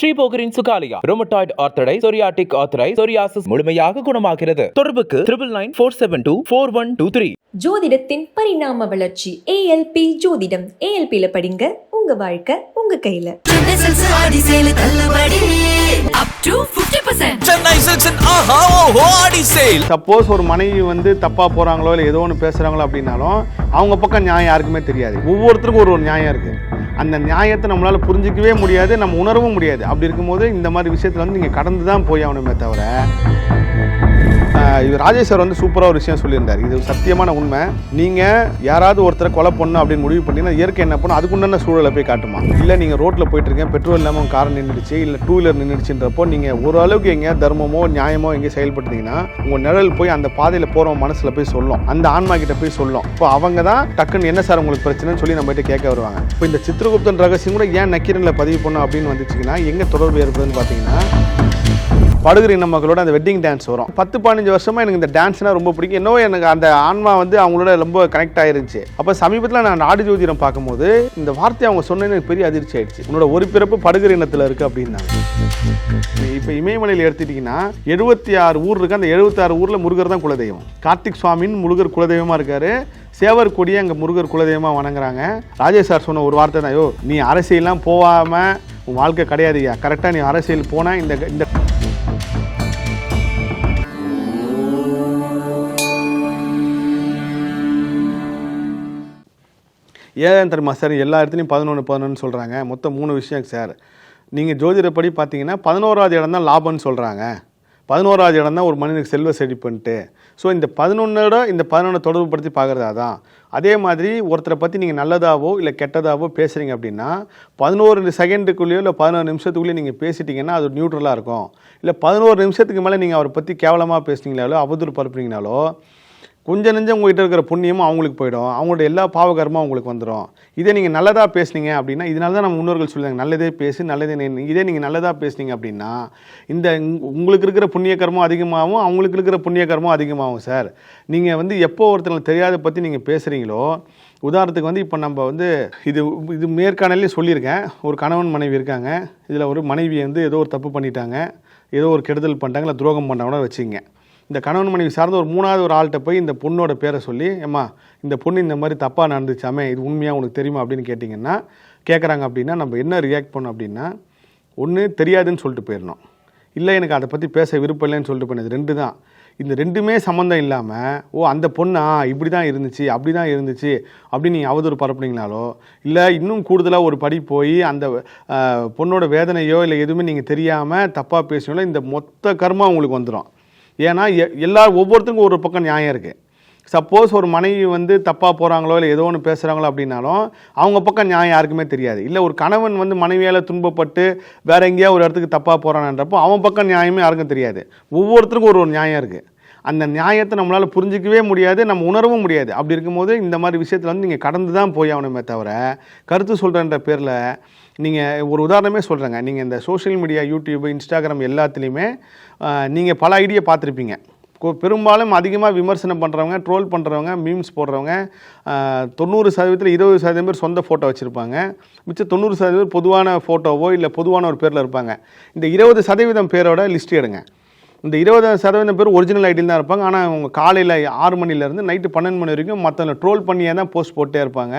ஸ்ரீபோகரின் சுகாலியா. ரோமட்டாய்டு ஆர்த்தடை psoriatic ஆர்த்தரை psoriasis முழுமையாக குணமாகிறது. தொடர்புக்கு triple nine four seven two four one two three ஜோதிடத்தின் பரிணாம வளர்ச்சி ஏஎல்பி ஜோதிடம். ஏஎல்பியில படிங்க உங்க வாழ்க்கை உங்க கையில. சென்னை ஆடி சேலு தள்ளுபடி. அப் டு 50% சென்னை சில்க்ஸின் ஆஹா ஓஹோ ஆடி சேல் சப்போஸ் ஒரு மனைவி வந்து தப்பாக போகிறாங்களோ இல்லை ஏதோ ஒன்று பேசுகிறாங்களோ அப்படின்னாலும் அவங்க பக்கம் நியாயம் யாருக்குமே தெரியாது. ஒவ்வொருத்தருக்கும் ஒரு ஒரு நியாயம் இருக்குது அந்த நியாயத்தை நம்மளால் புரிஞ்சிக்கவே முடியாது நம்ம உணரவும் முடியாது. அப்படி இருக்கும்போது இந்த மாதிரி விஷயத்தில் வந்து நீங்கள் கடந்து தான் போய் ஆகணுமே தவிர ராஜேஷ் சார் வந்து சூப்பராக ஒரு விஷயம் சொல்லியிருந்தார். இது சத்தியமான உண்மை. நீங்கள் யாராவது ஒருத்தரை கொலை பண்ணணும் அப்படின்னு முடிவு பண்ணிங்கன்னா இயற்கை என்ன பண்ணும்? அதுக்குண்டான சூழலை போய் காட்டுமா? இல்லை நீங்கள் ரோட்டில் போயிட்டு இருக்கீங்க பெட்ரோல் இல்லாமல் கார் நின்றுடுச்சு இல்லை டூ வீலர் நின்றுடுச்சுன்றப்போ நீங்கள் ஓரளவுக்கு எங்கே தர்மமோ நியாயமோ எங்கே செயல்படுத்தீங்கன்னா உங்கள் நிழல் போய் அந்த பாதையில் போகிறவங்க மனசில் போய் சொல்லும். அந்த ஆன்மா கிட்ட போய் சொல்லும். இப்போ அவங்க தான் டக்குன்னு என்ன சார் உங்களுக்கு பிரச்சனைன்னு சொல்லி நம்மகிட்ட கேட்க வருவாங்க. இப்போ இந்த சித்திரகுப்தன் ரகசியம் கூட ஏன் நக்கீரனில் பதிவு பண்ணோம் அப்படின்னு வந்துச்சுன்னா எங்கே தொடர்பு ஏற்படுதுன்னு பார்த்தீங்கன்னா படுகிற இன மக்களோட அந்த வெட்டிங் டான்ஸ் வரும். பத்து பதினஞ்சு வருஷமா எனக்கு இந்த டான்ஸ்னா ரொம்ப பிடிக்கும். என்னவோ எனக்கு அந்த ஆன்மா வந்து அவங்களோட ரொம்ப கனெக்ட் ஆயிருந்துச்சு. அப்போ சமீபத்தில் நான் நாடு ஜோதிடம் பார்க்கும்போது இந்த வார்த்தை அவங்க சொன்னது எனக்கு பெரிய அதிர்ச்சி ஆயிடுச்சு. உன்னோட ஒரு பிறப்பு படுகிற இனத்தில் இருக்கு அப்படின்னாங்க. இப்போ இமயமலையில் எடுத்துட்டிங்கன்னா எழுபத்தி ஆறு ஊர் இருக்கு. அந்த எழுபத்தாறு ஊரில் முருகர் தான் குலதெய்வம். கார்த்திக் சுவாமின்னு முருகர் குலதெய்வமாக இருக்காரு. சேவர் கொடியை அங்கே முருகர் குலதெய்வமாக வணங்குறாங்க. ராஜேஷ் சார் சொன்ன ஒரு வார்த்தை தான் ஐயோ நீ அரசியல்லாம் போகாமல் உன் வாழ்க்கை கிடையாதுயா கரெக்டாக நீ அரசியல் போனால் இந்த இந்த ஏன் தெரியுமா சார்? எல்லா இடத்துலையும் பதினொன்று பதினொன்று சொல்கிறாங்க மொத்தம் மூணு விஷயம் சார். நீங்கள் ஜோதிடப்படி பார்த்தீங்கன்னா பதினோராவது இடம் தான் லாபம்னு சொல்கிறாங்க பதினோராவது இடம் தான் ஒரு மனிதனுக்கு செல்வ செழிப்புன்ட்டு. ஸோ இந்த பதினொன்னோட இந்த பதினொன்று தொடர்பு படுத்தி பார்க்குறதா தான். அதே மாதிரி ஒருத்தரை பற்றி நீங்கள் நல்லதாவோ இல்லை கெட்டதாவோ பேசுகிறீங்க அப்படின்னா பதினோரு செகண்டுக்குள்ளேயோ இல்லை பதினோரு நிமிஷத்துக்குள்ளேயோ நீங்கள் பேசிட்டீங்கன்னா அது நியூட்ரலாக இருக்கும். இல்லை பதினோரு நிமிஷத்துக்கு மேலே நீங்கள் அவரை பற்றி கேவலமாக பேசுனீங்களாலோ அவதூறு பரப்புனீங்கனாலோ கொஞ்சம் நெஞ்சம் உங்ககிட்ட இருக்கிற புண்ணியமும் அவங்களுக்கு போயிடும். அவங்களோட எல்லா பாவகரமும் அவங்களுக்கு வந்துடும் இதே நீங்கள் நல்லதாக பேசுனீங்க அப்படின்னா இதனால தான் நம்ம முன்னோர்கள் சொல்லுவாங்க நல்லதே பேசி நல்லதே இதே நீங்கள் நல்லதாக பேசுனீங்க அப்படின்னா இந்த உங்களுக்கு இருக்கிற புண்ணிய கர்மம் அதிகமாகும் அவங்களுக்கு இருக்கிற புண்ணிய கர்மம் அதிகமாகும் சார். நீங்கள் வந்து எப்போ ஒருத்தங்களை தெரியாத பற்றி நீங்கள் பேசுகிறீங்களோ உதாரணத்துக்கு வந்து இப்போ நம்ம வந்து இது இது மேற்காணலே சொல்லியிருக்கேன். ஒரு கணவன் மனைவி இருக்காங்க. இதில் ஒரு மனைவி வந்து ஏதோ ஒரு தப்பு பண்ணிட்டாங்க. ஏதோ ஒரு கெடுதல் பண்ணிட்டாங்க இல்லை துரோகம் பண்ணாங்கன்னா வச்சுங்க இந்த கணவன் மனைவி சார்ந்த ஒரு மூணாவது ஒரு ஆள்கிட்ட போய் இந்த பொண்ணோட பேரை சொல்லி ஏம்மா இந்த பொண்ணு இந்த மாதிரி தப்பாக நடந்துச்சாமே இது உண்மையாக உனக்கு தெரியுமா? அப்படின்னு கேட்டிங்கன்னா கேட்குறாங்க அப்படின்னா நம்ம என்ன ரியாக்ட் பண்ணோம் அப்படின்னா ஒன்று தெரியாதுன்னு சொல்லிட்டு போயிடணும் இல்லை எனக்கு அதை பற்றி பேச விருப்பம் இல்லைன்னு சொல்லிட்டு போனது ரெண்டு தான். இந்த ரெண்டுமே சம்மந்தம் இல்லாமல் ஓ அந்த பொண்ணா இப்படி தான் இருந்துச்சு அப்படி தான் இருந்துச்சு அப்படின்னு நீங்கள் அவதூறு பரப்புனீங்களாலோ இல்லை இன்னும் கூடுதலாக ஒரு படி போய் அந்த பொண்ணோட வேதனையோ இல்லை எதுவுமே நீங்கள் தெரியாமல் தப்பாக பேசினாலும் இந்த மொத்த கர்மா உங்களுக்கு வந்துடும் ஏன்னா எ- எல்லா ஒவ்வொருத்தருக்கும் ஒரு பக்கம் நியாயம் இருக்குது சப்போஸ் ஒரு மனைவி வந்து தப்பாக போகிறாங்களோ இல்லை ஏதோ ஒன்று பேசுகிறாங்களோ அப்படின்னாலும் அவங்க பக்கம் நியாயம் யாருக்குமே தெரியாது. இல்லை ஒரு கணவன் வந்து மனைவியால் துன்பப்பட்டு வேற எங்கேயா ஒரு இடத்துக்கு தப்பாக போகிறான்றப்போ அவன் பக்கம் நியாயமே யாருக்கும் தெரியாது. ஒவ்வொருத்தருக்கும் ஒரு ஒரு நியாயம் இருக்குது அந்த நியாயத்தை நம்மளால் புரிஞ்சிக்கவே முடியாது நம்ம உணரவும் முடியாது. அப்படி இருக்கும்போது இந்த மாதிரி விஷயத்தில் வந்து நீங்கள் கடந்து தான் போய் ஆகணுமே தவிர கருத்து சொல்கிறன்ற பேரில் நீங்கள் ஒரு உதாரணமே சொல்கிறேங்க நீங்கள் இந்த சோஷியல் மீடியா யூடியூப் இன்ஸ்டாகிராம் எல்லாத்துலேயுமே நீங்கள் பல ஐடியா பார்த்துருப்பீங்க. பெரும்பாலும் அதிகமாக விமர்சனம் பண்ணுறவங்க ட்ரோல் பண்ணுறவங்க மீம்ஸ் போடுறவங்க தொண்ணூறு சதவீதத்தில் இருபது சதவீதம் பேர் சொந்த ஃபோட்டோ வச்சுருப்பாங்க. மிச்சம் தொண்ணூறு சதவீதம் பொதுவான ஃபோட்டோவோ இல்லை பொதுவான ஒரு பேரில் இருப்பாங்க. இந்த இருபது சதவீதம் பேரோட லிஸ்ட் எடுங்க. இந்த இருபது சதவீதம் பேர் ஒரிஜினல் ஐடியில் தான் இருப்பாங்க. ஆனால் அவங்க காலையில் ஆறு மணிலேருந்து நைட்டு பன்னெண்டு மணி வரைக்கும் மற்றவங்க ட்ரோல் பண்ணியே தான் போஸ்ட் போட்டே இருப்பாங்க.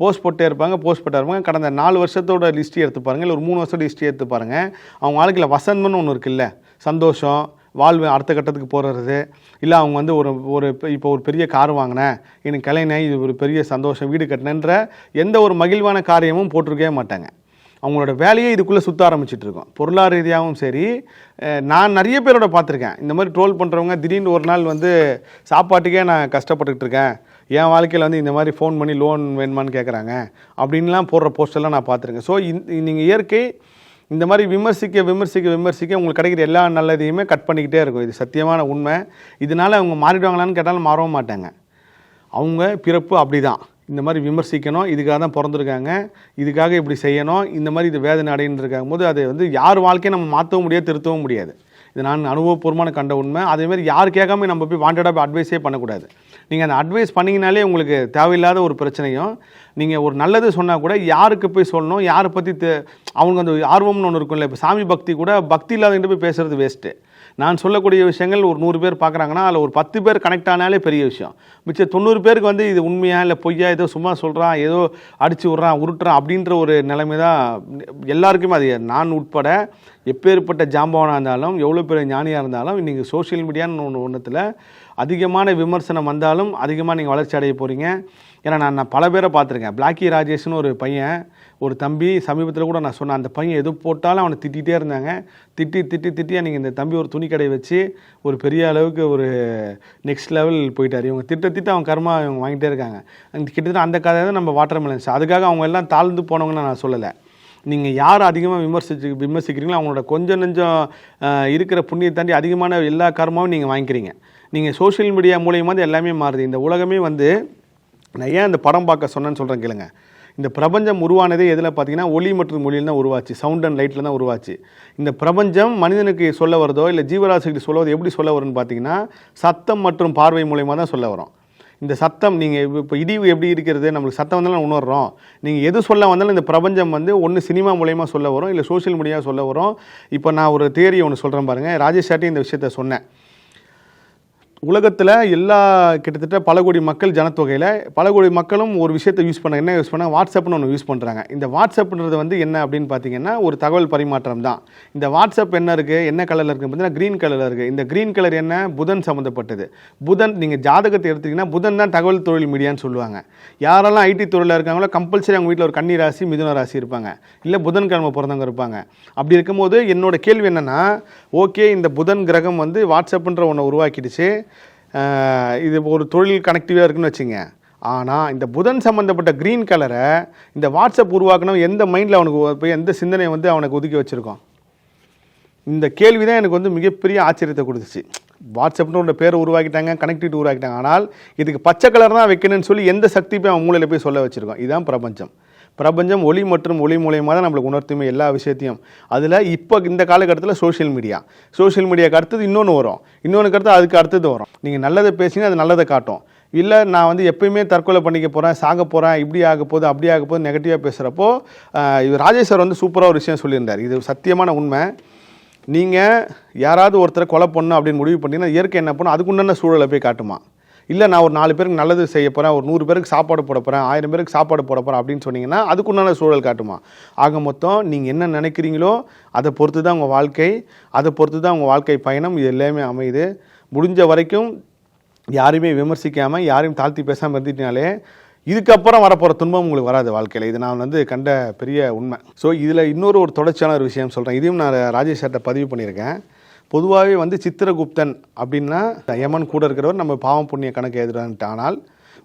போஸ்ட் போட்டே இருப்பாங்க போஸ்ட் போட்டே இருப்பாங்க. கடந்த நாலு வருஷத்தோட லிஸ்ட் எடுத்து பாருங்கள் இல்லை ஒரு மூணு வருஷத்தோட லிஸ்ட்டு எடுத்து பாருங்கள் அவங்க வாழ்க்கையில் வசந்தம்னு ஒன்று இருக்குல்ல. சந்தோஷம் வாழ்வு அடுத்த கட்டத்துக்கு போகிறது இல்லை அவங்க வந்து ஒரு ஒரு இப்போ ஒரு பெரிய கார் வாங்கினேன் எனக்கு கலைனேன் இது ஒரு பெரிய சந்தோஷம் வீடு கட்டினேன்ற எந்த ஒரு மகிழ்வான காரியமும் போட்டிருக்கவே மாட்டாங்க. அவங்களோட வேலையே இதுக்குள்ளே சுற்ற ஆரம்பிச்சிட்டு இருக்கோம். பொருளாதார ரீதியாகவும் சரி நான் நிறைய பேரோட பார்த்துருக்கேன். இந்த மாதிரி ட்ரோல் பண்ணுறவங்க திடீர்னு ஒரு நாள் வந்து சாப்பாட்டுக்கே நான் கஷ்டப்பட்டுக்கிட்டு இருக்கேன். என் வாழ்க்கையில் வந்து இந்த மாதிரி ஃபோன் பண்ணி லோன் வேணுமான்னு கேட்குறாங்க அப்படின்லாம் போடுற போஸ்டெல்லாம் நான் பார்த்துருக்கேன். ஸோ நீங்கள் இயற்கை இந்த மாதிரி விமர்சிக்க விமர்சிக்க விமர்சிக்க உங்களுக்கு கிடைக்கிற எல்லா நல்லதையுமே கட் பண்ணிக்கிட்டே இருக்கும். இது சத்தியமான உண்மை. இதனால் அவங்க மாறிடுவாங்களான்னு கேட்டாலும் மாறவும் மாட்டாங்க. அவங்க பிறப்பு அப்படிதான். இந்த மாதிரி விமர்சிக்கணும் இதுக்காக தான் பிறந்திருக்காங்க இதுக்காக இப்படி செய்யணும் இந்த மாதிரி இது வேதனை அடைன்னு இருக்காங்க போது அதை வந்து யார் வாழ்க்கையை நம்ம மாற்றவும் முடியாது திருத்தவும் முடியாது. இது நான் அனுபவபூர்வமான கண்ட உண்மை. அதேமாதிரி யார் கேட்காம நம்ம போய் வாண்டடாக போய் அட்வைஸே பண்ணக்கூடாது. நீங்கள் அந்த அட்வைஸ் பண்ணிங்கனாலே உங்களுக்கு தேவையில்லாத ஒரு பிரச்சனையும் நீங்கள் ஒரு நல்லது சொன்னால் கூட யாருக்கு போய் சொல்லணும் யாரை பற்றி அவங்க அந்த ஆர்வம்னு ஒன்று இருக்கும்ல இப்போ சாமி பக்தி கூட பக்தி இல்லாதவங்கிட்ட போய் பேசுகிறது வேஸ்ட்டு நான் சொல்லக்கூடிய விஷயங்கள் ஒரு நூறு பேர் பார்க்குறாங்கன்னா அதில் ஒரு பத்து பேர் கனெக்ட் ஆனாலே பெரிய விஷயம். மிச்சம் தொண்ணூறு பேருக்கு வந்து இது உண்மையா இல்லை பொய்யா ஏதோ சும்மா சொல்கிறான் ஏதோ அடிச்சு விட்றான் உருட்டுறான் அப்படின்ற ஒரு நிலைமை தான் எல்லாருக்குமே அது. நான் உட்பட எப்பேற்பட்ட ஜாம்பவனாக இருந்தாலும் எவ்வளோ பெரிய ஞானியாக இருந்தாலும் இன்றைக்கி சோஷியல் மீடியான்னு ஒன்று ஒன்றுத்தில் அதிகமான விமர்சனம் வந்தாலும் அதிகமாக நீங்கள் வளர்ச்சி அடைய போகிறீங்க ஏன்னா நான் நான் பல பேரை பார்த்துருக்கேன். பிளாக்கி ராஜேஷ்னு ஒரு பையன் ஒரு தம்பி சமீபத்தில் கூட நான் சொன்னேன் அந்த பையன் எது போட்டாலும் அவனை திட்டிகிட்டே இருந்தாங்க. திட்டி திட்டி திட்டி நீங்கள் இந்த தம்பி ஒரு துணி கடை வச்சு ஒரு பெரிய அளவுக்கு ஒரு நெக்ஸ்ட் லெவல் போயிட்டார். இவங்க திட்ட திட்ட அவன் கர்மா இவங்க வாங்கிட்டே இருக்காங்க. அந்த கிட்டத்தட்ட அந்த கதை தான் நம்ம வாட்டர் மெலன்ஸ் அதுக்காக அவங்க எல்லாம் தாழ்ந்து போனவங்கன்னு நான் சொல்லலை. நீங்கள் யார் அதிகமாக விமர்சிச்சு விமர்சிக்கிறீங்களோ அவங்களோட கொஞ்சம் நெஞ்சம் இருக்கிற புண்ணியை தாண்டி அதிகமான எல்லா கர்மாவும் நீங்கள் வாங்கிக்கிறீங்க. நீங்கள் சோஷியல் மீடியா மூலியமாக எல்லாமே மாறுது. இந்த உலகமே வந்து நான் ஏன் இந்த படம் பார்க்க சொன்னேன்னு சொல்கிறேன் கேளுங்க. இந்த பிரபஞ்சம் உருவானதே எதில் பார்த்தீங்கன்னா ஒளி மற்றும் மொழியில் தான் உருவாச்சு. சவுண்ட் அண்ட் லைட்டில் தான் உருவாச்சு. இந்த பிரபஞ்சம் மனிதனுக்கு சொல்ல வருதோ இல்லை ஜீவராசிக்கு சொல்ல எப்படி சொல்ல வரும்னு பார்த்தீங்கன்னா சத்தம் மற்றும் பார்வை மூலயமா தான் சொல்ல வரும். இந்த சத்தம் நீங்கள் இப்போ இடிவு எப்படி இருக்கிறது நம்மளுக்கு சத்தம் வந்தாலும் உணர்றோம். நீங்கள் எது சொல்ல வந்தாலும் இந்த பிரபஞ்சம் வந்து ஒன்று சினிமா மூலயமா சொல்ல வரும் இல்லை சோஷியல் மீடியா சொல்ல வரும். இப்போ நான் ஒரு தேரி ஒன்று சொல்கிறேன் பாருங்கள் ராஜேஷ் சாட்டி இந்த விஷயத்த சொன்னேன். உலகத்தில் எல்லா கிட்டத்தட்ட பல கோடி மக்கள் ஜனத்தொகையில் பல கோடி மக்களும் ஒரு விஷயத்தை யூஸ் பண்ண என்ன யூஸ் பண்ண வாட்ஸ்அப்னு ஒன்று யூஸ் பண்ணுறாங்க இந்த வாட்ஸ்அப்ன்றது வந்து என்ன அப்படின்னு பார்த்தீங்கன்னா ஒரு தகவல் பரிமாற்றம் தான். இந்த வாட்ஸ்அப் என்ன இருக்குது என்ன கலரில் இருக்குது பார்த்தீங்கன்னா க்ரீன் கலரில் இருக்குது இந்த க்ரீன் கலர் என்ன? புதன் சம்மந்தப்பட்டது புதன் நீங்கள் ஜாதகத்தை எடுத்தீங்கன்னா புதன் தான் தகவல் தொழில் மீடியான்னு சொல்லுவாங்க. யாரெல்லாம் ஐடி துறையில் இருக்காங்களோ கம்பல்சரி அவங்க வீட்டில் ஒரு கன்னி ராசி மிதுன ராசி இருப்பாங்க. இல்லை புதன்கிழமை பிறந்தவங்க இருப்பாங்க. அப்படி இருக்கும்போது என்னோட கேள்வி என்னென்னா ஓகே இந்த புதன் கிரகம் வந்து வாட்ஸ்அப்புன்ற ஒன்று உருவாக்கிடுச்சு. இது ஒரு தொழில் கனெக்டிவாக இருக்குன்னு வச்சுங்க. ஆனால் இந்த புதன் சம்மந்தப்பட்ட க்ரீன் கலரை இந்த வாட்ஸ்அப் உருவாக்கணும் எந்த மைண்டில் அவனுக்கு போய் எந்த சிந்தனையை வந்து அவனுக்கு ஒதுக்கி வச்சுருக்கோம் இந்த கேள்வி தான் எனக்கு வந்து மிகப்பெரிய ஆச்சரியத்தை கொடுத்துச்சு. வாட்ஸ்அப்னு ஒரு பேர் உருவாக்கிட்டாங்க கனெக்டிவிட்டி உருவாக்கிட்டாங்க. ஆனால் இதுக்கு பச்சை கலர் தான் வைக்கணும்னு சொல்லி எந்த சக்தி போய் அவன் மூலையில் போய் சொல்ல வச்சுருக்கோம் இதுதான் பிரபஞ்சம். பிரபஞ்சம் ஒளி மற்றும் ஒளி மூலியமாக தான் நம்மளுக்கு உணர்த்துமே எல்லா விஷயத்தையும். அதில் இப்போ இந்த காலகட்டத்தில் சோஷியல் மீடியா சோஷியல் மீடியாவுக்கு அடுத்தது இன்னொன்று வரும். இன்னொன்று அடுத்து அதுக்கு அடுத்தது வரும். நீங்கள் நல்லதை பேசிங்கன்னா அது நல்லதை காட்டும். இல்லை நான் வந்து எப்பயுமே தற்கொலை பண்ணிக்க போகிறேன் சாக போகிறேன் இப்படி ஆக போகுது அப்படி ஆக போகுது நெகட்டிவாக பேசுகிறப்போ இது ராஜேஸ்வர் வந்து சூப்பராக ஒரு விஷயம் சொல்லியிருந்தார். இது சத்தியமான உண்மை. நீங்கள் யாராவது ஒருத்தரை கொலை பண்ணணும் அப்படின்னு முடிவு பண்ணிங்கன்னா இயற்கை என்ன பண்ணும்? அதுக்குண்டான சூழலை போய் காட்டுமா? இல்லை நான் ஒரு நாலு பேருக்கு நல்லது செய்ய போகிறேன் ஒரு நூறு பேருக்கு சாப்பாடு போட போகிறேன் ஆயிரம் பேருக்கு சாப்பாடு போட போகிறேன் அப்படின்னு சொன்னீங்கன்னா அதுக்குண்டான சூழல் காட்டுமா? ஆக மொத்தம் நீங்கள் என்ன நினைக்கிறீங்களோ அதை பொறுத்து தான் உங்கள் வாழ்க்கை அதை பொறுத்து தான் உங்கள் வாழ்க்கை பயணம் இது எல்லாமே அமையுது. முடிஞ்ச வரைக்கும் யாரையுமே விமர்சிக்காமல் யாரையும் தாழ்த்தி பேசாமல் இருந்துட்டினாலே இதுக்கப்புறம் வரப்போகிற துன்பம் உங்களுக்கு வராது வாழ்க்கையில். இது நான் வந்து கண்ட பெரிய உண்மை. ஸோ இதில் இன்னொரு ஒரு தொடர்ச்சியான ஒரு விஷயம் சொல்கிறேன் இதையும் நான் ராஜேஷ் சார்கிட்ட பதிவு பண்ணியிருக்கேன். பொதுவாகவே வந்து சித்திரகுப்தன் அப்படின்னா யமன் கூட இருக்கிறவர் நம்ம பாவம் புண்ணிய கணக்கு எழுதுறான்ட்டு ஆனால்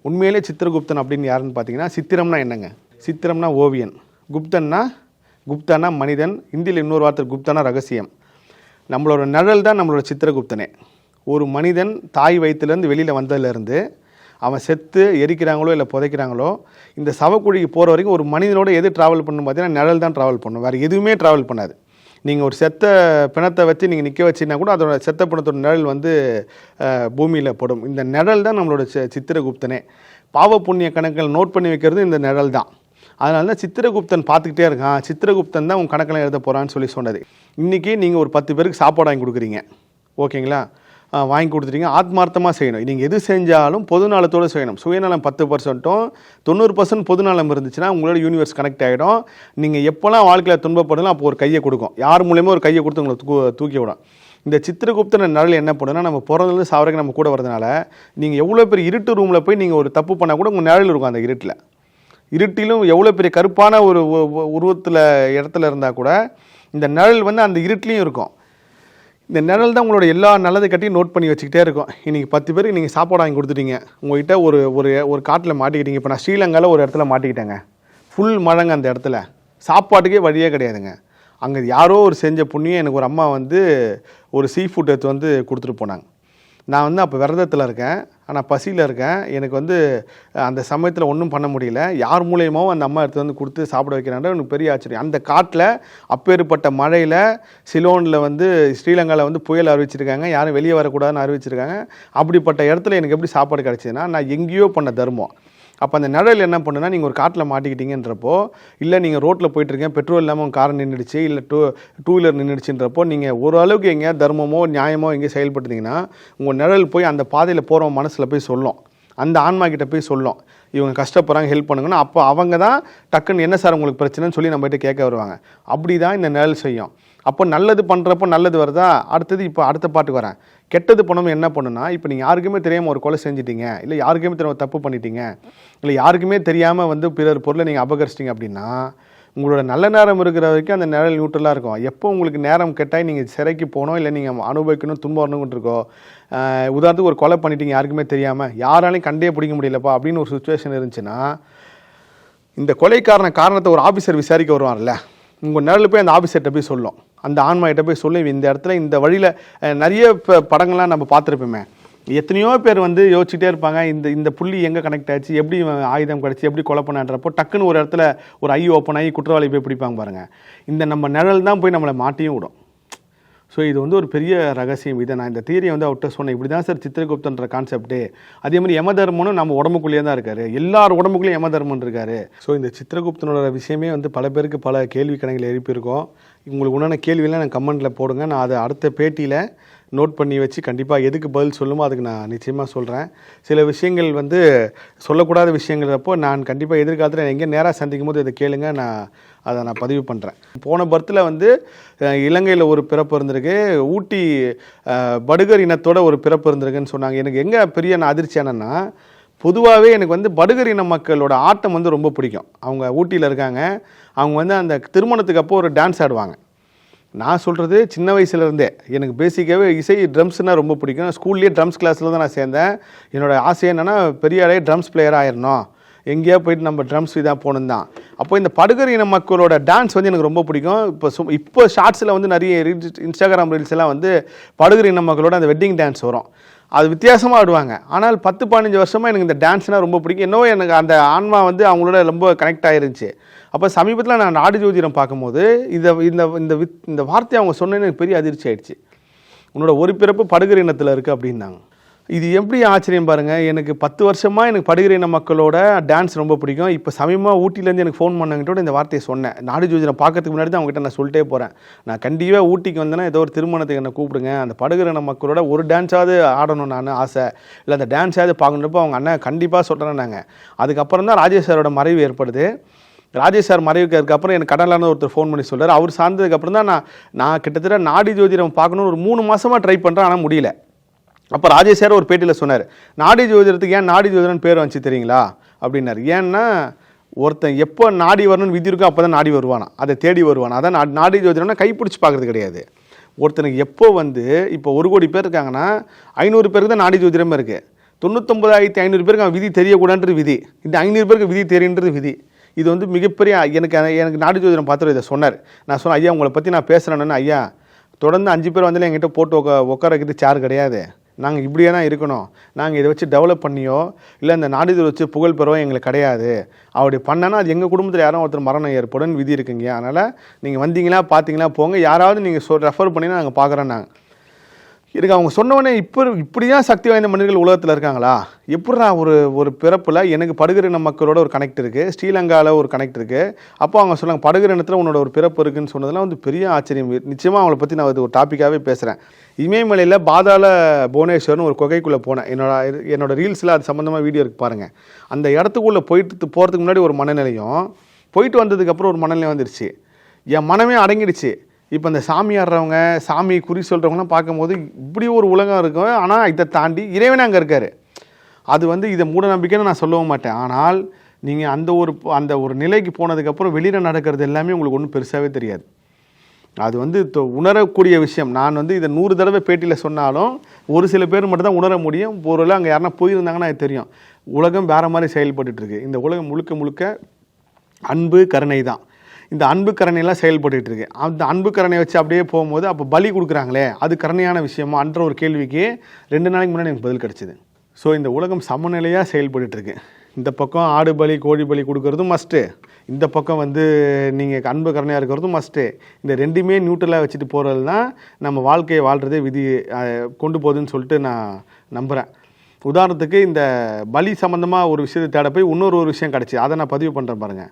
உண்மையிலே சித்திரகுப்தன் அப்படின்னு யாருன்னு பார்த்தீங்கன்னா சித்திரம்னா என்னங்க? சித்திரம்னா ஓவியன். குப்தன்னா குப்தனா மனிதன். இந்தியில் இன்னொரு வார்த்தை குப்தனா ரகசியம். நம்மளோட நிழல் தான் நம்மளோட சித்திரகுப்தனே. ஒரு மனிதன் தாய் வயிற்றுலேருந்து வெளியில் வந்ததுலேருந்து அவன் செத்து எரிக்கிறாங்களோ இல்லை புதைக்கிறாங்களோ இந்த சவக்குழிக்கு போகிற வரைக்கும் ஒரு மனிதனோட எது ட்ராவல் பண்ணணும் பார்த்தீங்கன்னா நிழல் தான் ட்ராவல் பண்ணும். வேறு எதுவுமே ட்ராவல் பண்ணாது. நீங்கள் ஒரு செத்த பிணத்தை வச்சு நீங்கள் நிற்க வச்சிங்கன்னா கூட அதோட செத்த பிணத்தோட நிழல் வந்து பூமியில் படும். இந்த நிழல் தான் நம்மளோட சித்திரகுப்தனே. பாவ புண்ணிய கணக்கில் நோட் பண்ணி வைக்கிறது இந்த நிழல் தான். அதனால தான் சித்திரகுப்தன் பார்த்துக்கிட்டே இருக்கான். சித்திரகுப்தன் தான் உங்கள் கணக்கில் எழுத போகிறான்னு சொல்லி சொன்னது. இன்றைக்கி நீங்கள் ஒரு பத்து பேருக்கு சாப்பாடு வாங்கி கொடுக்குறீங்க. ஓகேங்களா? வாங்கி கொடுத்துட்டீங்க. ஆத்மார்த்தமாக செய்யணும். நீங்கள் எது செஞ்சாலும் பொதுநலத்தோடு செய்யணும். சுயநலம் பத்து பர்சன்ட்டும் தொண்ணூறு பர்சன்ட் பொதுநலம் இருந்துச்சுன்னா உங்களோட யூனிவர்ஸ் கனெக்ட் ஆகிடும் நீங்கள் எப்போல்லாம் வாழ்க்கையில் துன்பப்படலாம் அப்போ ஒரு கையை கொடுக்கும். யார் மூலயமா ஒரு கையை கொடுத்து உங்களை தூ தூக்கி விடும். இந்த சித்திரகுப்தன நிழல் என்ன பண்ணுன்னா நம்ம பிறந்தது சாவரைக்கு நம்ம கூட வரதுனால நீங்கள் எவ்வளோ பெரிய இருட்டு ரூமில் போய் நீங்கள் ஒரு தப்பு பண்ணால் கூட உங்கள் நிழல் இருக்கும் அந்த இருட்டில். இருட்டிலும் எவ்வளோ பெரிய கருப்பான ஒரு உருவத்தில் இடத்துல இருந்தால் கூட இந்த நிழல் வந்து அந்த இருட்டிலையும் இருக்கும். இந்த நிழல் தான் உங்களோட எல்லா நல்லது கட்டியும் நோட் பண்ணி வச்சுக்கிட்டே இருக்கும். இன்றைக்கி பத்து பேருக்கு நீங்கள் சாப்பாடு வாங்கி கொடுத்துட்டீங்க. உங்கள்கிட்ட ஒரு ஒரு ஒரு காட்டில் மாட்டிக்கிட்டீங்க. இப்போ நான் ஸ்ரீலங்காவில் ஒரு இடத்துல மாட்டிக்கிட்டேங்க. ஃபுல் மழைங்க அந்த இடத்துல. சாப்பாட்டுக்கே வழியே கிடையாதுங்க. அங்கே யாரோ ஒரு செஞ்ச புண்ணியம் எனக்கு ஒரு அம்மா வந்து ஒரு சீ ஃபுட் எடுத்து வந்து கொடுத்துட்டு போனாங்க. நான் வந்து அப்போ விரதத்தில் இருக்கேன். ஆனால் பசியில் இருக்கேன். எனக்கு வந்து அந்த சமயத்தில் ஒன்றும் பண்ண முடியல. யார் மூலியமாகவும் அந்த அம்மா எடுத்து வந்து கொடுத்து சாப்பிட வைக்கிறான்ற எனக்கு பெரிய ஆச்சரியம். அந்த காட்டில் அப்பேற்பட்ட மழையில் சிலோனில் வந்து ஸ்ரீலங்காவில் வந்து புயல் அறிவிச்சிருக்காங்க. யாரும் வெளியே வரக்கூடாதுன்னு அறிவிச்சிருக்காங்க. அப்படிப்பட்ட இடத்துல எனக்கு எப்படி சாப்பாடு கிடச்சிதுன்னா நான் எங்கேயோ பண்ண தர்மம். அப்போ அந்த நிழல் என்ன பண்ணுன்னா நீங்கள் ஒரு காட்டில் மாட்டிக்கிட்டீங்கன்றப்போ இல்லை நீங்கள் ரோட்டில் போயிட்டுருக்கேன் பெட்ரோல் இல்லாமல் உங்கள் கார் நின்றுடுச்சு இல்லை டூ டூ வீலர் நின்றுடுச்சுன்றப்போ நீங்கள் ஓரளவுக்கு எங்கேயா தர்மமோ நியாயமோ எங்கேயோ செயல்பட்டுட்டீங்கன்னா உங்கள் நிழல் போய் அந்த பாதையில் போகிறவங்க மனசில் போய் சொல்லும். அந்த ஆன்மா கிட்ட போய் சொல்லும். இவங்க கஷ்டப்படுறாங்க ஹெல்ப் பண்ணுங்கன்னா அப்போ அவங்க தான் டக்குன்னு என்ன சார் உங்களுக்கு பிரச்சனைன்னு சொல்லி நம்மகிட்ட கேட்க வருவாங்க. அப்படி தான் இந்த நிழல் செய்யும். அப்போ நல்லது பண்ணுறப்போ நல்லது வருதா? அடுத்தது இப்போ அடுத்த பாட்டுக்கு வரேன். கெட்டது பண்ணணும் என்ன பண்ணுன்னா இப்போ நீங்கள் யாருக்குமே தெரியாமல் ஒரு கொலை செஞ்சிட்டீங்க இல்லை யாருக்குமே தெரியாமல் தப்பு பண்ணிட்டீங்க இல்லை யாருக்குமே தெரியாமல் வந்து பிறர் பொருளை நீங்கள் அபகரிச்சிட்டிங்க அப்படின்னா உங்களோட நல்ல நேரம் இருக்கிற வரைக்கும் அந்த நிழல் நியூட்ரலாக இருக்கும். எப்போ உங்களுக்கு நேரம் கெட்டாய் நீங்கள் சிறைக்கு போகணும் இல்லை நீங்கள் அனுபவிக்கணும் துன்பம் வரணும்னு இருக்கோ உதாரணத்துக்கு ஒரு கொலை பண்ணிட்டீங்க யாருக்குமே தெரியாமல் யாராலையும் கண்டே பிடிக்க முடியலப்பா அப்படின்னு ஒரு சுச்சுவேஷன் இருந்துச்சுன்னா இந்த கொலைக்காரன காரணத்தை ஒரு ஆஃபீஸர் விசாரிக்க வருவார்ல உங்கள் நிழல் போய் அந்த ஆஃபீஸர்கிட்ட போய் சொல்லும். அந்த ஆன்மாகிட்ட போய் சொல்லி இந்த இடத்துல இந்த வழியில் நிறைய படங்கள்லாம் நம்ம பார்த்துருப்போமே. எத்தனையோ பேர் வந்து யோசிச்சுட்டே இருப்பாங்க இந்த இந்த புள்ளி எங்கே கனெக்ட் ஆச்சு எப்படி ஆயுதம் கிடச்சி எப்படி கொலை பண்ணான்றப்போ டக்குன்னு ஒரு இடத்துல ஒரு ஐ ஓப்பன் ஆகி குற்றவாளி போய் பிடிப்பாங்க பாருங்கள் இந்த நம்ம நிழல் தான் போய் நம்மளை மாட்டியும் விடும். ஸோ இது வந்து ஒரு பெரிய ரகசியம். இதை நான் இந்த தீரியை வந்து அவர்கிட்ட சொன்னேன். இப்படி தான் சார் சித்திரகுப்தன்ற கான்செப்ட்டு அதே மாதிரி யமதர்மனும் நம்ம உடம்புக்குள்ளேயே தான் இருக்காரு. எல்லார் உடம்புக்குள்ளேயும் யமதர்மன் இருக்காரு. ஸோ இந்த சித்திரகுப்தனோட விஷயமே வந்து பல பேருக்கு பல கேள்வி கணக்கில் எழுப்பியிருக்கோம். உங்களுக்கு உண்டான கேள்வியெல்லாம் நான் கமெண்ட்டில் போடுங்க. நான் அதை அடுத்த பேட்டியில் நோட் பண்ணி வச்சு கண்டிப்பாக எதுக்கு பதில் சொல்லுமோ அதுக்கு நான் நிச்சயமாக சொல்கிறேன் சில விஷயங்கள் வந்து சொல்லக்கூடாத விஷயங்கிறப்போ நான் கண்டிப்பாக எதிர்காலத்தில் எங்கே நேராக சந்திக்கும் போது இதை கேளுங்க. நான் அதை நான் பதிவு பண்ணுறேன் போன பர்த்தில் வந்து இலங்கையில் ஒரு பிறப்பு இருந்திருக்கு. ஊட்டி படுகர் இனத்தோட ஒரு பிறப்பு இருந்திருக்குன்னு சொன்னாங்க. எனக்கு எங்கே பெரிய நான் அதிர்ச்சி என்னன்னா பொதுவாகவே எனக்கு வந்து படுகர் இன மக்களோட ஆட்டம் வந்து ரொம்ப பிடிக்கும். அவங்க ஊட்டியில் இருக்காங்க. அவங்க வந்து அந்த திருமணத்துக்கு அப்போ ஒரு டான்ஸ் ஆடுவாங்க. நான் சொல்கிறது சின்ன வயசுலேருந்தே எனக்கு பேசிக்காகவே இசை ட்ரம்ஸ்னால் ரொம்ப பிடிக்கும். ஸ்கூல்லேயே ட்ரம்ஸ் கிளாஸில் தான் நான் சேர்ந்தேன். என்னோட ஆசை என்னென்னா பெரிய ட்ரம்ஸ் பிளேயர் ஆயிடணும் எங்கேயா போயிட்டு நம்ம ட்ரம்ஸ் இதாக போகணும் தான். அப்போ இந்த படுகர் இன மக்களோட டான்ஸ் வந்து எனக்கு ரொம்ப பிடிக்கும். இப்போ சும் இப்போ ஷார்ட்ஸில் வந்து நிறைய ரீல்ஸ் இன்ஸ்டாகிராம் ரீல்ஸ் எல்லாம் வந்து படுகர் இன மக்களோட அந்த வெட்டிங் டான்ஸ் வரும். அது வித்தியாசமாக ஆடுவாங்க. ஆனால் பத்து பதினஞ்சு வருஷமாக எனக்கு இந்த டான்ஸ்னால் ரொம்ப பிடிக்கும். என்னவோ எனக்கு அந்த ஆன்மா வந்து அவங்களோட ரொம்ப கனெக்ட் ஆயிருந்துச்சு. அப்போ சமீபத்தில் நான் நாடு ஜோதிடம் பார்க்கும்போது இந்த இந்த இந்த வித் இந்த வார்த்தையை அவங்க சொன்னேன்னு எனக்கு பெரிய அதிர்ச்சி ஆயிடுச்சு. உன்னோட ஒரு பிறப்பு படுகர் இனத்தில் இருக்குது அப்படின்னாங்க. இது எப்படி ஆச்சரியம் பாருங்கள் எனக்கு பத்து வருஷமாக எனக்கு படுகர் இன மக்களோட டான்ஸ் ரொம்ப பிடிக்கும். இப்போ சமயமாக ஊட்டிலேருந்து எனக்கு ஃபோன் பண்ணங்கிட்டோட இந்த வார்த்தையை சொன்னேன். நாடு ஜோதிடம் பார்க்கறதுக்கு முன்னாடி தான் அவங்ககிட்ட நான் சொல்லிட்டே போகிறேன் நான் கண்டிப்பாக ஊட்டிக்கு வந்தேன்னா ஏதோ ஒரு திருமணத்துக்கு என்னை கூப்பிடுங்க. அந்த படுகர் இன மக்களோட ஒரு டான்ஸாவது ஆடணும் நான் ஆசை. இல்லை அந்த டான்ஸாவது பார்க்கணுன்றப்போ அவங்க அண்ணன் கண்டிப்பாக சொல்கிறேன்னாங்க அதுக்கப்புறம் தான் ராஜேஷ் சாரோட மறைவு ஏற்படுது. ராஜேஷ் சார் மறைவுக்கு அப்புறம் எனக்கு கடலான ஒருத்தர் ஃபோன் பண்ணி சொல்கிறார் அவர் சார்ந்ததுக்கப்புறம் தான் நான் நான் கிட்டத்தட்ட நாடி ஜோதிடம் பார்க்கணும்னு ஒரு மூணு மாதமாக ட்ரை பண்ணுறேன் ஆனால் முடியல. அப்போ ராஜேஷ் ஒரு பேட்டியில் சொன்னார் நாடி ஜோதிடத்துக்கு ஏன் நாடி ஜோதிடம்னு பேர் வந்துச்சு தெரியுங்களா? அப்படின்னாரு. ஏன்னா ஒருத்தன் எப்போ நாடி வரணும்னு விதி இருக்கோ அப்போ தான் நாடி வருவானா அதை தேடி வருவானா அதான் நா- நாடி ஜோதிடம்னா கைப்பிடிச்சு பார்க்குறது கிடையாது. ஒருத்தனுக்கு எப்போ வந்து இப்போ ஒரு கோடி பேர் இருக்காங்கன்னா ஐநூறு பேருக்கு தான் நாடி ஜோதிடமே இருக்குது தொண்ணூத்தொம்பதாயிரத்தி ஐநூறு பேருக்கு அவன் விதி தெரியக்கூடாது விதி. இந்த ஐநூறு பேருக்கு விதி தெரியுன்றது விதி. இது வந்து மிகப்பெரிய எனக்கு எனக்கு நாடு ஜோதிடம் பார்த்துட்டு இதை சொன்னார். நான் சொன்னேன் ஐயா உங்களை பற்றி நான் பேசுகிறேன்னு ஐயா தொடர்ந்து அஞ்சு பேர் வந்து என்கிட்ட போட்டு உட்கா உட்கார வைக்கிறது சேர் கிடையாது. நாங்கள் இப்படியே தான் இருக்கணும். நாங்கள் இதை வச்சு டெவலப் பண்ணியோ இல்லை இந்த நாடுதல் வச்சு புகழ் பெறவோ எங்களுக்கு கிடையாது. அப்படி பண்ணனா அது எங்கள் குடும்பத்தில் யாரும் ஒருத்தர் மரணம் ஏற்படும் விதி இருக்குங்க. அதனால் நீங்கள் வந்தீங்களா பார்த்தீங்களா போங்க. யாராவது நீங்கள் சொ ரெஃபர் பண்ணினா நாங்கள் பார்க்குறோம் நாங்கள் எனக்கு அவங்க சொன்னவொடனே இப்போ இப்படியா சக்தி வாய்ந்த மனிதர்கள் உலகத்தில் இருக்காங்களா? எப்படிடா ஒரு ஒரு பிறப்பில் எனக்கு படுகிற மக்களோட ஒரு கனெக்ட் இருக்குது ஸ்ரீலங்காவில் ஒரு கனெக்ட் இருக்குது அப்போ அவங்க சொன்னாங்க படுகிறினத்தில் உன்னோட ஒரு பிறப்பு இருக்குன்னு சொன்னதெல்லாம் வந்து பெரிய ஆச்சரியம். நிச்சயமாக அவங்கள பற்றி நான் அது ஒரு டாப்பிக்காகவே பேசுகிறேன் இமயமலையில் பாதாள புவனேஸ்வர்னு ஒரு குகைக்குள்ளே போனேன். என்னோட என்னோடய ரீல்ஸில் அது சம்மந்தமாக வீடியோ இருக்கு பாருங்கள் அந்த இடத்துக்குள்ளே போயிட்டு போகிறதுக்கு முன்னாடி ஒரு மனநிலையும் போயிட்டு வந்ததுக்கப்புறம் ஒரு மனநிலை வந்துருச்சு. என் மனமே அடங்கிடுச்சு. இப்போ இந்த சாமி ஆடுறவங்க சாமி குறி சொல்கிறவங்களாம் பார்க்கும்போது இப்படி ஒரு உலகம் இருக்கும். ஆனால் இதை தாண்டி இறைவனே அங்கே இருக்கார். அது வந்து இதை மூட நம்பிக்கைன்னு நான் சொல்லவும் மாட்டேன். ஆனால் நீங்கள் அந்த ஒரு அந்த ஒரு நிலைக்கு போனதுக்கப்புறம் வெளியில் நடக்கிறது எல்லாமே உங்களுக்கு ஒன்றும் பெருசாகவே தெரியாது. அது வந்து தொ- உணரக்கூடிய விஷயம். நான் வந்து இதை நூறு தடவை பேட்டியில் சொன்னாலும் ஒரு சில பேர் மட்டும் தான் உணர முடியும். ஒரு அங்கே யாருன்னா போயிருந்தாங்கன்னா அது தெரியும். உலகம் வேறு மாதிரி செயல்பட்டுருக்கு இந்த உலகம் முழுக்க முழுக்க அன்பு கருணை தான். இந்த அன்பு கரணையெல்லாம் செயல்பட்டு இருக்கு அந்த அன்பு கரணை வச்சு அப்படியே போகும்போது அப்போ பலி கொடுக்குறாங்களே அது கரணையான விஷயமா அன்ற ஒரு கேள்விக்கு ரெண்டு நாளைக்கு முன்னாடி எனக்கு பதில் கிடச்சிது. ஸோ இந்த உலகம் சமநிலையாக செயல்பட்டு இருக்கு இந்த பக்கம் ஆடு பலி கோழி பலி கொடுக்கறதும் மஸ்ட்டு இந்த பக்கம் வந்து நீங்கள் அன்பு கருணையாக இருக்கிறதும் மஸ்ட்டு இந்த ரெண்டுமே நியூட்ரலாக வச்சுட்டு போகிறது தான் நம்ம வாழ்க்கையை வாழ்கிறதே விதி கொண்டு போகுதுன்னு சொல்லிட்டு நான் நம்புகிறேன் உதாரணத்துக்கு இந்த பலி சம்மந்தமாக ஒரு விஷயத்தை தேட போய் இன்னொரு ஒரு விஷயம் கிடச்சி அதை நான் பதிவு பண்ணுறேன் பாருங்கள்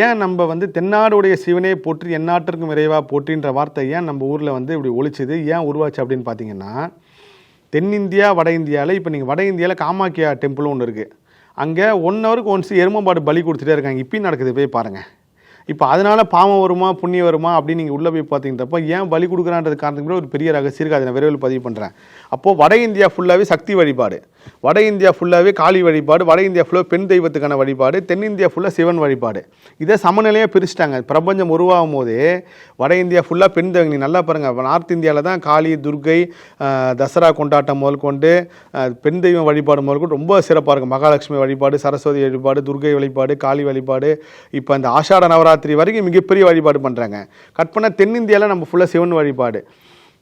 ஏன் நம்ம வந்து தென்னாடுடைய சிவனே போற்றி எந்நாட்டிற்கும் விரைவாக போற்றின்ற வார்த்தை ஏன் நம்ம ஊரில் வந்து இப்படி ஒழிச்சது? ஏன் உருவாச்சு அப்படின்னு பார்த்தீங்கன்னா தென்னிந்தியா வட இந்தியாவில் இப்போ நீங்கள் வட இந்தியாவில் காமாக்கியா டெம்பிள் ஒன்று இருக்குது அங்கே ஒன் ஹவருக்கு ஒன்ஸ் எருமம்பாடு பலி கொடுத்துட்டே இருக்காங்க. இப்பயும் நடக்குது. போய் பாருங்கள் இப்போ அதனால பாவம் வருமா புண்ணியம் வருமா அப்படின்னு நீங்கள் உள்ளே போய் பார்த்தீங்கன்றப்ப ஏன் பலி கொடுக்குறான்றது காரணத்துக்கு கூட ஒரு பெரிய ரகசியம் இருக்குது அதை நான் விரைவில் பதிவு பண்ணுறேன் அப்போது வட இந்தியா ஃபுல்லாகவே சக்தி வழிபாடு. வட இந்தியா ஃபுல்லாகவே காளி வழிபாடு வட இந்தியா ஃபுல்லாக பெண் தெய்வத்துக்கான வழிபாடு தென்னிந்தியா ஃபுல்லாக சிவன் வழிபாடு. இதை சமநிலையாக பிரிச்சிட்டாங்க. பிரபஞ்சம் உருவாகும் போது வட இந்தியா ஃபுல்லாக பெண் தெய்வம். நீ நல்லா பாருங்கள் நார்த் இந்தியாவில் தான் காளி துர்கை தசரா கொண்டாட்டம் முதல் கொண்டு பெண் தெய்வம் வழிபாடு முதல் கொண்டு ரொம்ப சிறப்பாக இருக்கும். மகாலட்சுமி வழிபாடு சரஸ்வதி வழிபாடு துர்கை வழிபாடு காளி வழிபாடு. இப்போ இந்த ஆஷாட நவராத்திரி வரைக்கும் மிகப்பெரிய வழிபாடு பண்ணுறாங்க கட் தென்னிந்தியாவில் நம்ம ஃபுல்லாக சிவன் வழிபாடு.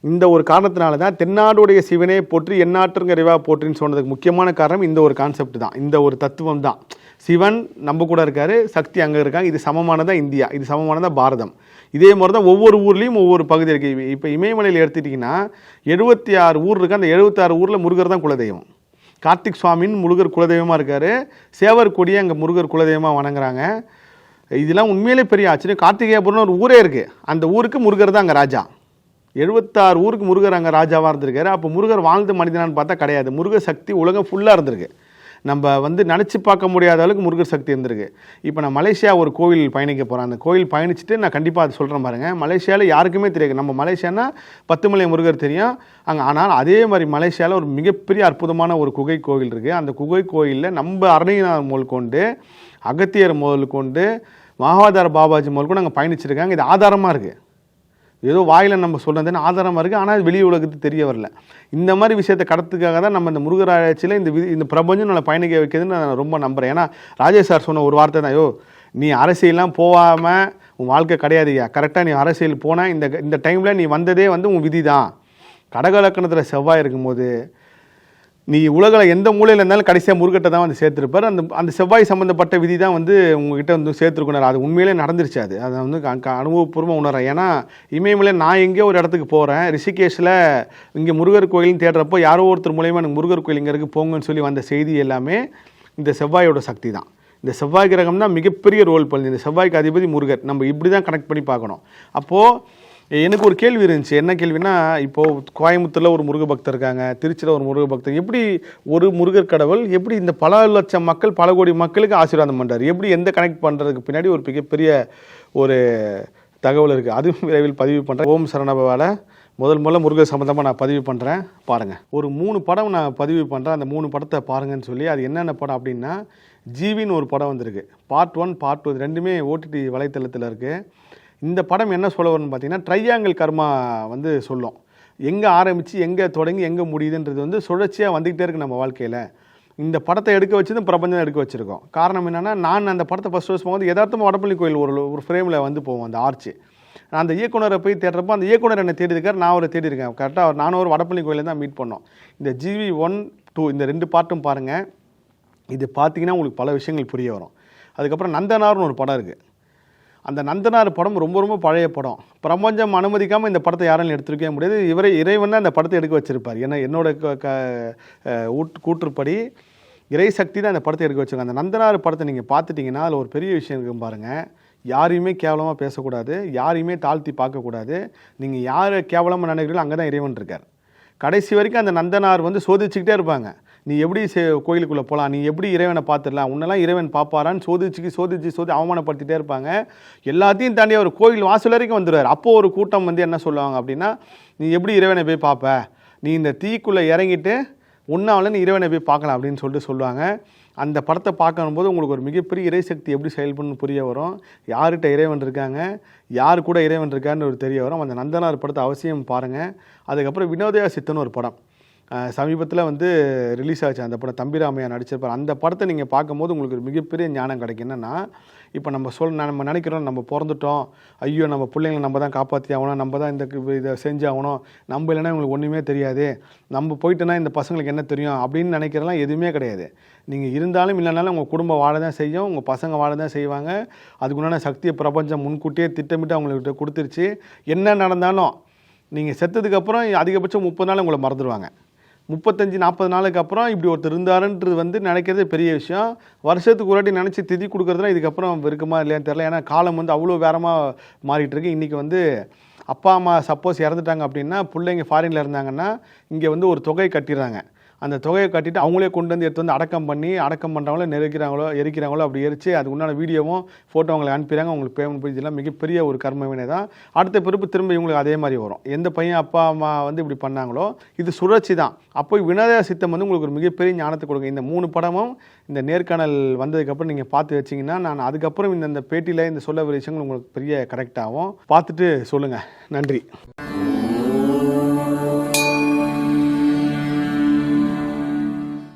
இந்த ஒரு காரணத்தினால தான் தென்னாடுடைய சிவனே போற்றி எந்நாட்டுங்க இறைவா போற்றின்னு சொன்னதுக்கு முக்கியமான காரணம் இந்த ஒரு கான்செப்ட் தான். இந்த ஒரு தத்துவம் தான். சிவன் நம்ம கூட இருக்காரு சக்தி அங்கே இருக்காங்க. இது சமமானதான் இந்தியா? இது சமமானதான் பாரதம்? இதே மாதிரி தான் ஒவ்வொரு ஊர்லேயும் ஒவ்வொரு பகுதி இருக்குது இப்போ இமயமலையில் எடுத்துட்டிங்கன்னா எழுபத்தி ஆறு ஊர் இருக்குது அந்த எழுபத்தாறு ஊரில் முருகர் தான் குலதெய்வம். கார்த்திக் சுவாமின்னு முருகர் குலதெய்வமாக இருக்கார். சேவர் கொடியை அங்கே முருகர் குலதெய்வமாக வணங்குறாங்க. இதெல்லாம் உண்மையிலே பெரிய ஆச்சரியம். கார்த்திகேயபுரம்னு ஒரு ஊரே இருக்குது அந்த ஊருக்கு முருகர் தான் அங்கே ராஜா. எழுபத்தாறு ஊருக்கு முருகர் அங்கே ராஜாவாக இருந்திருக்காரு. அப்போ முருகர் வாழ்ந்த மனிதனான்னு பார்த்தா கிடையாது. முருகர் சக்தி உலகம் ஃபுல்லாக இருந்திருக்கு. நம்ம வந்து நினச்சி பார்க்க முடியாத அளவுக்கு முருகர் சக்தி இருந்திருக்கு. இப்போ நான் மலேசியா ஒரு கோவில் பயணிக்க போகிறேன் அந்த கோவில் பயணிச்சுட்டு நான் கண்டிப்பாக அது சொல்கிறேன் பாருங்கள் மலேசியாவில் யாருக்குமே தெரியாது. நம்ம மலேசியானா பத்துமலை முருகர் தெரியும். அங்கே ஆனால் அதே மாதிரி மலேசியாவில் ஒரு மிகப்பெரிய அற்புதமான ஒரு குகை கோவில் இருக்குது அந்த குகை கோயிலில் நம்ம அருணைநாதர் முதல் கொண்டு அகத்தியர் முதல் கொண்டு மகாவாதார பாபாஜி முதல் கூட நாங்கள் பயணிச்சிருக்காங்க. இது ஆதாரமாக இருக்குது ஏதோ வாயில் நம்ம சொல்கிறதுன்னு ஆதாரமாக இருக்குது ஆனால் வெளி உலகத்துக்கு தெரிய வரல. இந்த மாதிரி விஷயத்தை கடத்துக்காக தான் நம்ம இந்த முருகராட்சியில் இந்த வி இந்த பிரபஞ்சம் நம்மளை பயணிக்க வைக்கிறதுன்னு நான் ரொம்ப நம்புகிறேன் ஏன்னா ராஜேஷ் சார் சொன்ன ஒரு வார்த்தை தான் ஐயோ நீ அரசியல்லாம் போகாமல் உன் வாழ்க்கை கிடையாதுயா கரெக்டாக நீ அரசியல் போனால் இந்த இந்த டைமில் நீ வந்ததே வந்து உன் விதி தான் கடகலக்கணத்தில் செவ்வாய் இருக்கும்போது நீ உலகில் எந்த மூலையில் இருந்தாலும் கடைசியாக முருகட்டை தான் வந்து சேர்த்துருப்பார். அந்த அந்த செவ்வாய் சம்மந்தப்பட்ட விதி தான் வந்து உங்ககிட்ட வந்து சேர்த்துருக்கணும். அது உண்மையிலே நடந்துருச்சு அது. அதை வந்து க- அனுபவபூர்வமாக உணர்றேன். ஏன்னா இமயமலை நான் எங்கேயோ ஒரு இடத்துக்கு போகிறேன் ரிஷிகேஷில் இங்கே முருகர் கோயில்னு தேடுறப்போ யாரோ ஒருத்தர் மூலயமா எனக்கு முருகர் கோயில் இங்கே இருக்குது போங்கன்னு சொல்லி வந்த செய்தி எல்லாமே இந்த செவ்வாயோட சக்தி தான். இந்த செவ்வாய் கிரகம் தான் மிகப்பெரிய ரோல் பண்ணுது இந்த செவ்வாய்க்கு அதிபதி முருகர். நம்ம இப்படி தான் கனெக்ட் பண்ணி பார்க்கணும். அப்போது எனக்கு ஒரு கேள்வி இருந்துச்சு. என்ன கேள்வினா இப்போது கோயம்புத்தூரில் ஒரு முருக பக்தர் இருக்காங்க திருச்சியில் ஒரு முருக பக்தர் எப்படி ஒரு முருகர் கடவுள் எப்படி இந்த பல லட்சம் மக்கள் பல கோடி மக்களுக்கு ஆசீர்வாதம் பண்ணுறாரு எப்படி எந்த கனெக்ட் பண்ணுறதுக்கு பின்னாடி ஒரு மிகப்பெரிய ஒரு தகவல் இருக்குது அதுவும் விரைவில் பதிவு பண்ணுறேன் ஓம் சரணபவால. முதல் முதல்ல முருகர் சம்மந்தமாக நான் பதிவு பண்ணுறேன் பாருங்கள் ஒரு மூணு படம் நான் பதிவு பண்ணுறேன் அந்த மூணு படத்தை பாருங்கன்னு சொல்லி அது என்னென்ன படம் அப்படின்னா ஜீவின்னு ஒரு படம் வந்திருக்கு. பார்ட் ஒன் பார்ட் டூ ரெண்டுமே ஓடிடி வலைத்தளத்தில் இருக்குது இந்த படம் என்ன சொல்ல வரும்னு பார்த்தீங்கன்னா ட்ரையாங்கிள் கர்மா வந்து சொல்லும். எங்கே ஆரம்பித்து எங்கே தொடங்கி எங்கே முடியுதுன்றது வந்து சுழற்சியாக வந்துக்கிட்டே இருக்குது நம்ம வாழ்க்கையில். இந்த படத்தை எடுக்க வச்சதும் பிரபஞ்சம் எடுக்க வச்சுருக்கோம். காரணம் என்னென்னா நான் அந்த படத்தை ஃபஸ்ட் ஃபஸ்ட் போகும்போது யதார்த்தமாக வடப்பள்ளி கோயில் ஒரு ஒரு ஃப்ரேமில் வந்து போவோம் அந்த ஆர்ச்சு நான் அந்த இயக்குனரை போய் தேடுறப்போ அந்த இயக்குனர் என்னை தேடிருக்கார் நான் அவரை தேடி இருக்கேன் கரெக்டாக நானும் ஒரு வடப்பள்ளி கோயிலில் தான் மீட் பண்ணோம். இந்த ஜிவி ஒன் டூ இந்த ரெண்டு பாட்டும் பாருங்கள் இது பார்த்தீங்கன்னா உங்களுக்கு பல விஷயங்கள் புரிய வரும். அதுக்கப்புறம் நந்தனார்னு ஒரு படம் இருக்குது அந்த நந்தனார் படம் ரொம்ப ரொம்ப பழைய படம். பிரபஞ்சம் அனுமதிக்காமல் இந்த படத்தை யாராலும் எடுத்துருக்கவே முடியாது. இவரை இறைவன் தான் இந்த படத்தை எடுக்க வச்சிருப்பார். ஏன்னா என்னோட க- ஊட்- கூற்றுப்படி இறை சக்தி தான் அந்த படத்தை எடுக்க வச்சிருக்காங்க. அந்த நந்தனார் படத்தை நீங்கள் பார்த்துட்டிங்கன்னா அதில் ஒரு பெரிய விஷயம் இருக்கும் பாருங்கள் யாரையுமே கேவலமாக பேசக்கூடாது. யாரையுமே தாழ்த்தி பார்க்கக்கூடாது. நீங்கள் யார் கேவலமாக நினைக்கிறீங்களோ அங்கே தான் இறைவன் இருக்கார். கடைசி வரைக்கும் அந்த நந்தனார் வந்து சோதிச்சுக்கிட்டே இருப்பாங்க. நீ எப்படி கோயிலுக்குள்ளே போகலாம் நீ எப்படி இறைவனை பார்த்துடலாம்? உன்னெல்லாம் இறைவன் பார்ப்பாரான்னு சோதிச்சு சோதிச்சு சோதி அவமானப்படுத்திட்டே இருப்பாங்க. எல்லாத்தையும் தாண்டி அவர் கோயில் வாசல் வரைக்கும் வந்துடுவார் அப்போது ஒரு கூட்டம் வந்து என்ன சொல்லுவாங்க அப்படின்னா நீ எப்படி இறைவனை போய் பார்ப்ப? நீ இந்த தீக்குள்ளே இறங்கிட்டு உன்னாவில் நீ இறைவனை போய் பார்க்கலாம் அப்படின்னு சொல்லிட்டு சொல்லுவாங்க. அந்த படத்தை பார்க்கும்போது உங்களுக்கு ஒரு மிகப்பெரிய இறைசக்தி எப்படி செயல்படணும்னு புரிய வரும். யார்கிட்ட இறைவன் இருக்காங்க? யார் கூட இறைவன் இருக்கான்னு ஒரு தெரிய வரும். அந்த நந்தனார் படத்தை அவசியம் பாருங்கள் அதுக்கப்புறம் வினோதயா சித்தன் ஒரு படம். சமீபத்தில் வந்து ரிலீஸ் ஆச்சு அந்த படம். தம்பிராமையா நடிச்சிருப்பார். அந்த படத்தை நீங்கள் பார்க்கும்போது உங்களுக்கு ஒரு மிகப்பெரிய ஞானம் கிடைக்கும். என்னென்னா இப்போ நம்ம சொல் நம்ம நினைக்கிறோம் நம்ம பிறந்துட்டோம். ஐயோ நம்ம பிள்ளைங்களை நம்ம தான் காப்பாற்றி ஆகணும். நம்ம தான் இந்த இதை செஞ்சு ஆகணும். நம்ம இல்லைன்னா இவங்களுக்கு ஒன்றுமே தெரியாது. நம்ம போயிட்டோன்னா இந்த பசங்களுக்கு என்ன தெரியும் அப்படின்னு நினைக்கிறதெல்லாம் எதுவுமே கிடையாது. நீங்கள் இருந்தாலும் இல்லைனாலும் உங்கள் குடும்பம் வாழ தான் செய்யும். உங்கள் பசங்க வாழ தான் செய்வாங்க. அதுக்குண்டான சக்தியை பிரபஞ்சம் முன்கூட்டியே திட்டமிட்டு அவங்கள்ட்ட கொடுத்துருச்சு. என்ன நடந்தாலும் நீங்கள் செத்ததுக்கப்புறம் அதிகபட்சம் முப்பது நாள் உங்களை மறந்துடுவாங்க. முப்பத்தஞ்சு நாற்பது நாளுக்கு அப்புறம் இப்படி ஒருத்தர் இருந்தாருன்றது வந்து நினைக்கிறது பெரிய விஷயம். வருஷத்துக்கு ஒரு வாட்டி நினச்சி திதி கொடுக்குறதுலாம் இதுக்கப்புறம் இருக்குமா இல்லையான்னு தெரில ஏன்னா காலம் வந்து அவ்வளோ வேகமாக மாறிட்டு இருக்கு இன்றைக்கி வந்து அப்பா அம்மா சப்போஸ் இறந்துட்டாங்க அப்படின்னா பிள்ளைங்க ஃபாரினில் இருந்தாங்கன்னா இங்கே வந்து ஒரு தொகை கட்டிடுறாங்க. அந்த தொகையை கட்டிட்டு அவங்களே கொண்டு வந்து எடுத்து வந்து அடக்கம் பண்ணி அடக்கம் பண்ணுறவங்களோ நெருக்கிறாங்களோ எரிக்கிறாங்களோ அப்படி எரிச்சு அதுக்கு உண்டான வீடியோவும் ஃபோட்டோ அவங்களை அனுப்பிடுறாங்க. அவங்களுக்கு பேமெண்ட் போய் இதெல்லாம் மிகப்பெரிய ஒரு கர்ம வினை தான் அடுத்த பிறப்பு திரும்ப இவங்களுக்கு அதே மாதிரி வரும். எந்த பையன் அப்பா அம்மா வந்து இப்படி பண்ணாங்களோ இது சுழற்சி தான். அப்போ வினோத சித்தம் வந்து உங்களுக்கு ஒரு மிகப்பெரிய ஞானத்தை கொடுக்கும். இந்த மூணு படமும் இந்த நேர்காணல் வந்ததுக்கப்புறம் நீங்கள் பார்த்து வச்சிங்கன்னா நான் அதுக்கப்புறம் இந்த இந்த பேட்டியில் இந்த சொல்ல விஷயங்கள் உங்களுக்கு பெரிய கரெக்டாகும் பார்த்துட்டு சொல்லுங்கள் நன்றி.